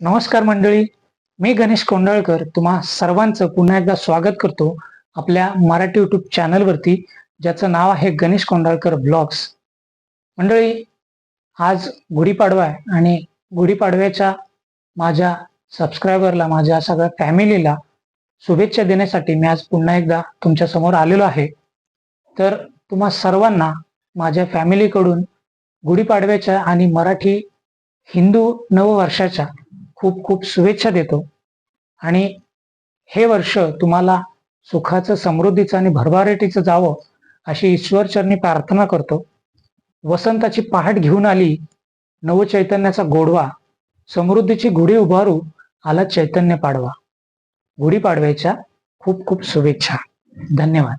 नमस्कार मंडळी मी गणेश कोंडाळकर तुम्हा सर्वांचं पुन्हा एकदा स्वागत करतो आपल्या मराठी युट्यूब चॅनलवरती ज्याचं नाव आहे गणेश कोंडाळकर ब्लॉग्स. मंडळी आज गुढीपाडवा आहे आणि गुढीपाडव्याच्या माझ्या सबस्क्रायबरला माझ्या सगळ्या फॅमिलीला शुभेच्छा देण्यासाठी मी आज पुन्हा एकदा तुमच्यासमोर आलेलो आहे. तर तुम्हा सर्वांना माझ्या फॅमिलीकडून गुढीपाडव्याच्या आणि मराठी हिंदू नववर्षाच्या खूप खूप शुभेच्छा देतो. आणि हे वर्ष तुम्हाला सुखाचं समृद्धीचं आणि भरभराटीचं जावं अशी ईश्वरचरणी प्रार्थना करतो. वसंताची पहाट घेऊन आली नवचैतन्याचा गोडवा समृद्धीची गुढी उभारू आला चैतन्य पाडवा. गुढीपाडव्याच्या खूप खूप शुभेच्छा. धन्यवाद.